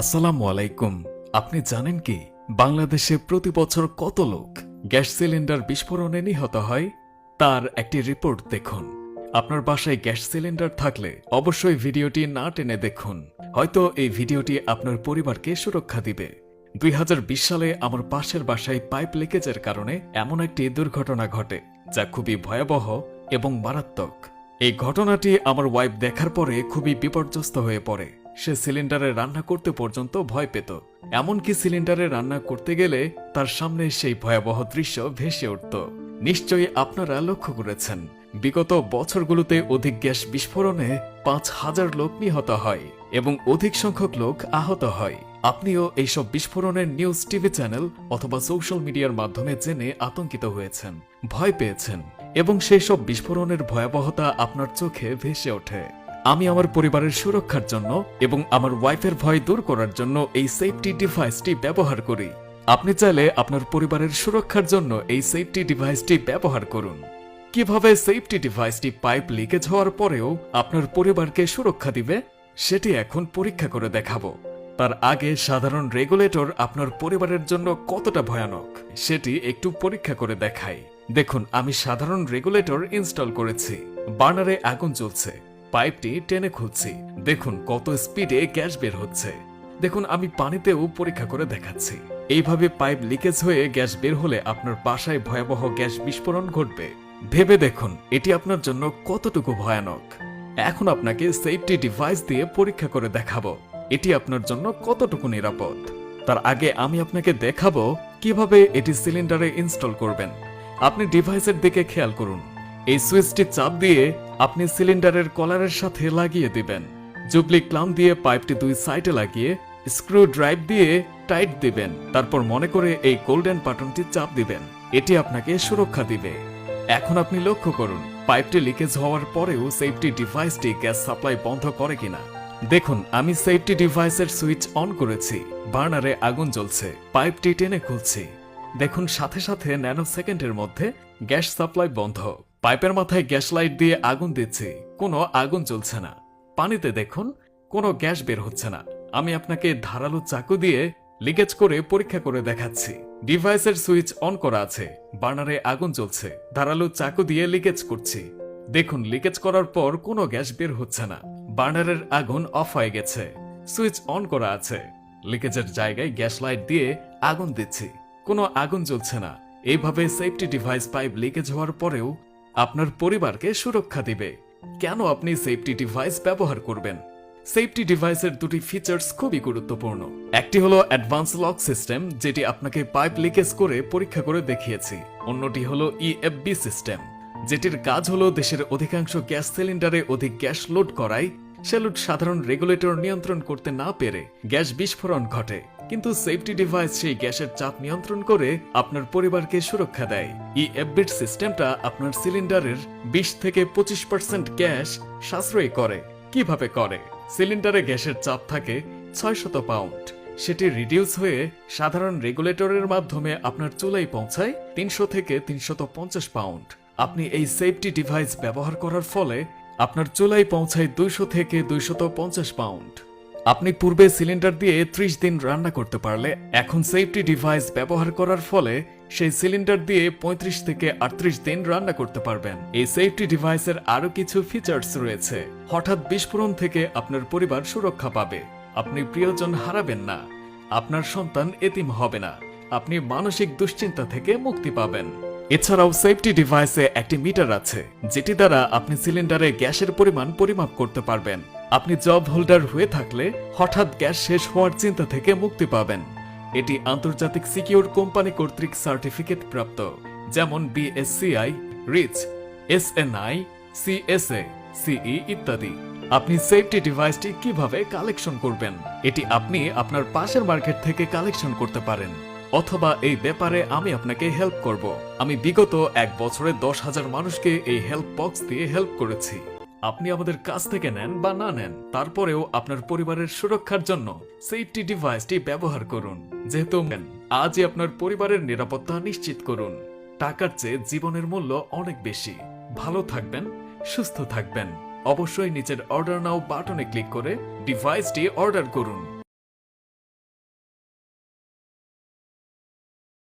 আসসালামু আলাইকুম। আপনি জানেন কি, বাংলাদেশে প্রতি বছর কত লোক গ্যাস সিলিন্ডার বিস্ফোরণে নিহত হয়? তার একটি রিপোর্ট দেখুন। আপনার বাসায় গ্যাস সিলিন্ডার থাকলে অবশ্যই ভিডিওটি না টেনে দেখুন। হয়তো এই ভিডিওটি আপনার পরিবারকে সুরক্ষা দিবে। দুই হাজার বিশ সালে আমার পাশের বাসায় পাইপ লিকেজের কারণে এমন একটি দুর্ঘটনা ঘটে, যা খুবই ভয়াবহ এবং মারাত্মক। এই ঘটনাটি আমার ওয়াইফ দেখার পরে খুবই বিপর্যস্ত হয়ে পড়ে। সে সিলিন্ডারে রান্না করতে পর্যন্ত ভয় পেত। এমনকি সিলিন্ডারে রান্না করতে গেলে তার সামনে সেই ভয়াবহ দৃশ্য ভেসে উঠত। নিশ্চয়ই আপনারা লক্ষ্য করেছেন, বিগত বছরগুলোতে অধিক গ্যাস বিস্ফোরণে পাঁচ হাজার লোক নিহত হয় এবং অধিক সংখ্যক লোক আহত হয়। আপনিও এইসব বিস্ফোরণের নিউজ টিভি চ্যানেল অথবা সোশ্যাল মিডিয়ার মাধ্যমে জেনে আতঙ্কিত হয়েছেন, ভয় পেয়েছেন এবং সেই সব বিস্ফোরণের ভয়াবহতা আপনার চোখে ভেসে ওঠে। আমি আমার পরিবারের সুরক্ষার জন্য এবং আমার ওয়াইফের ভয় দূর করার জন্য এই সেফটি ডিভাইসটি ব্যবহার করি। আপনি চাইলে আপনার পরিবারের সুরক্ষার জন্য এই সেফটি ডিভাইসটি ব্যবহার করুন। কীভাবে সেফটি ডিভাইসটি পাইপ লিকেজ হওয়ার পরেও আপনার পরিবারকে সুরক্ষা দিবে, সেটি এখন পরীক্ষা করে দেখাবো। তার আগে সাধারণ রেগুলেটর আপনার পরিবারের জন্য কতটা ভয়ানক, সেটি একটু পরীক্ষা করে দেখাই। দেখুন, আমি সাধারণ রেগুলেটর ইনস্টল করেছি। বার্নারে আগুন জ্বলছে। পাইপটি টেনে খুলছি। দেখুন কত স্পিডে গ্যাস বের হচ্ছে। দেখুন, আমি পানিতেও পরীক্ষা করে দেখাচ্ছি। এইভাবে পাইপ লিকেজ হয়ে গ্যাস বের হলে আপনার বাসায় ভয়াবহ গ্যাস বিস্ফোরণ ঘটবে। ভেবে দেখুন, এটি আপনার জন্য কতটুকু ভয়ানক। এখন আপনাকে সেফটি ডিভাইস দিয়ে পরীক্ষা করে দেখাবো। এটি আপনার জন্য কতটুকু নিরাপদ? তার আগে আমি আপনাকে দেখাবো কীভাবে এটি সিলিন্ডারে ইনস্টল করবেন। আপনি ডিভাইসের দিকে খেয়াল করুন। এই সুইচটি চাপ দিয়ে আপনি সিলিন্ডারের কলারের সাথে লাগিয়ে দিবেন। জুবলি ক্লাম দিয়ে পাইপটি দুই সাইডে লাগিয়ে, স্ক্রু ড্রাইভ দিয়ে টাইট দিবেন। তারপর মনে করে এই গোল্ডেন বাটনটি চাপ দিবেন। এটি আপনাকে সুরক্ষা দিবে। এখন আপনি লক্ষ্য করুন, পাইপটি লিকেজ হওয়ার পরেও সেফটি ডিভাইসটি গ্যাস সাপ্লাই বন্ধ করে কিনা। দেখুন, আমি সেফটি ডিভাইসের সুইচ অন করেছি। বার্নারে আগুন জ্বলছে। পাইপটি টেনে খুলছি। দেখুন, সাথে সাথে ন্যানো সেকেন্ডের মধ্যে গ্যাস সাপ্লাই বন্ধ। পাইপের মাথায় গ্যাস লাইট দিয়ে আগুন দিচ্ছি। কোনো আগুন জ্বলছে না। পানিতে দেখুন, কোনো গ্যাস বের হচ্ছে না। আমি আপনাকে ধারালো চাকু দিয়ে লিকেজ করে পরীক্ষা করে দেখাচ্ছি। ডিভাইসের সুইচ অন করা আছে। বার্নারে আগুন জ্বলছে। ধারালো চাকু দিয়ে লিকেজ করছি। দেখুন, লিকেজ করার পর কোনো গ্যাস বের হচ্ছে না। বার্নারের আগুন অফ হয়ে গেছে। সুইচ অন করা আছে। লিকেজের জায়গায় গ্যাস লাইট দিয়ে আগুন দিচ্ছি। কোনো আগুন জ্বলছে না। এইভাবে সেফটি ডিভাইস পাইপ লিকেজ হওয়ার পরেও আপনার পরিবারকে সুরক্ষা দিবে। কেন আপনি সেফটি ডিভাইস ব্যবহার করবেন? সেফটি ডিভাইসের দুটি ফিচার্স খুবই গুরুত্বপূর্ণ। একটি হলো অ্যাডভান্স লক সিস্টেম যেটি আপনাকে পাইপ লিকেজ করে পরীক্ষা করে দেখিয়েছি। অন্যটি হলো ইএফবি সিস্টেম যেটির কাজ হলো দেশের অধিকাংশ গ্যাস সিলিন্ডারে অধিক গ্যাস লোড করায়, সেলুট সাধারণ রেগুলেটর নিয়ন্ত্রণ করতে না পেরে গ্যাস বিস্ফোরণ ঘটে। কিন্তু সেফটি ডিভাইস সেই গ্যাসের চাপ নিয়ন্ত্রণ করে আপনার পরিবারকে সুরক্ষা দেয়। ই এফবিট সিস্টেমটা আপনার সিলিন্ডারের বিশ থেকে পঁচিশ পার্সেন্ট গ্যাস সাশ্রয়ী করে। কীভাবে করে? সিলিন্ডারে গ্যাসের চাপ থাকে ছয়শত পাউন্ড সেটি রিডিউস হয়ে সাধারণ রেগুলেটরের মাধ্যমে আপনার চুলাই পৌঁছায় তিনশো থেকে তিনশত পঞ্চাশ পাউন্ড আপনি এই সেফটি ডিভাইস ব্যবহার করার ফলে আপনার চুলাই পৌঁছায় দুইশো থেকে দুইশত পঞ্চাশ পাউন্ড আপনি পূর্বে সিলিন্ডার দিয়ে ত্রিশ দিন রান্না করতে পারলে, এখন সেফটি ডিভাইস ব্যবহার করার ফলে সেই সিলিন্ডার দিয়ে ৩৫ থেকে আটত্রিশ দিন রান্না করতে পারবেন। এই সেফটি ডিভাইসের আরও কিছু ফিচার্স রয়েছে। হঠাৎ বিস্ফোরণ থেকে আপনার পরিবার সুরক্ষা পাবে। আপনি প্রিয়জন হারাবেন না। আপনার সন্তান এতিম হবে না। আপনি মানসিক দুশ্চিন্তা থেকে মুক্তি পাবেন। এছাড়াও সেফটি ডিভাইসে একটি মিটার আছে, যেটি দ্বারা আপনি সিলিন্ডারে গ্যাসের পরিমাণ পরিমাপ করতে পারবেন। আপনি জব হোল্ডার হয়ে থাকলে হঠাৎ গ্যাস শেষ হওয়ার চিন্তা থেকে মুক্তি পাবেন। এটি আন্তর্জাতিক সিকিউর কোম্পানি কর্তৃক সার্টিফিকেট প্রাপ্ত, যেমন বিএসসিআই রিচ এসএনআই সিএসএ সিই ইত্যাদি। আপনি সেফটি ডিভাইসটি কীভাবে কালেকশন করবেন? এটি আপনি আপনার পাশের মার্কেট থেকে কালেকশন করতে পারেন। অথবা এই ব্যাপারে আমি আপনাকে হেল্প করব। আমি বিগত এক বছরে দশ হাজার মানুষকে এই হেল্প বক্স দিয়ে হেল্প করেছি। আপনি আমাদের কাছ থেকে নেন বা না নেন, তারপরেও আপনার পরিবারের সুরক্ষার জন্য সেফটি ডিভাইসটি ব্যবহার করুন। যেহেতু আজই আপনার পরিবারের নিরাপত্তা নিশ্চিত করুন। টাকার চেয়ে জীবনের মূল্য অনেক বেশি। ভালো থাকবেন, সুস্থ থাকবেন। অবশ্যই নিচের অর্ডার নাও বাটনে ক্লিক করে ডিভাইসটি অর্ডার করুন।